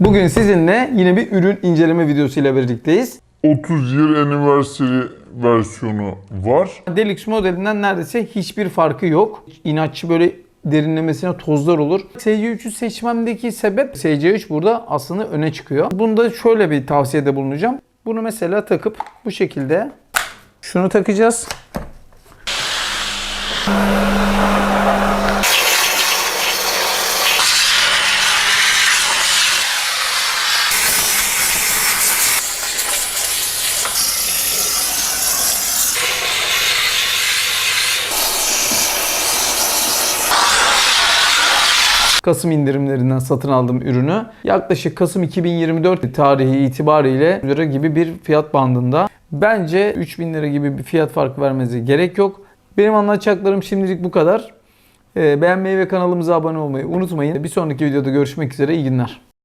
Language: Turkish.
Bugün sizinle yine bir ürün inceleme videosu ile birlikteyiz. 30 yıl anniversary versiyonu var. Deluxe modelinden neredeyse hiçbir farkı yok. İnatçı böyle derinlemesine tozlar olur. SC3'ü seçmemdeki sebep SC3 burada aslında öne çıkıyor. Bunda şöyle bir tavsiyede bulunacağım. Bunu mesela takıp bu şekilde şunu takacağız. Kasım indirimlerinden satın aldığım ürünü yaklaşık Kasım 2024 tarihi itibariyle lira gibi bir fiyat bandında. Bence 3000 lira gibi bir fiyat farkı vermenize gerek yok. Benim anlatacaklarım şimdilik bu kadar. Ee, Beğenmeyi ve kanalımıza abone olmayı unutmayın. Bir sonraki videoda görüşmek üzere. İyi günler.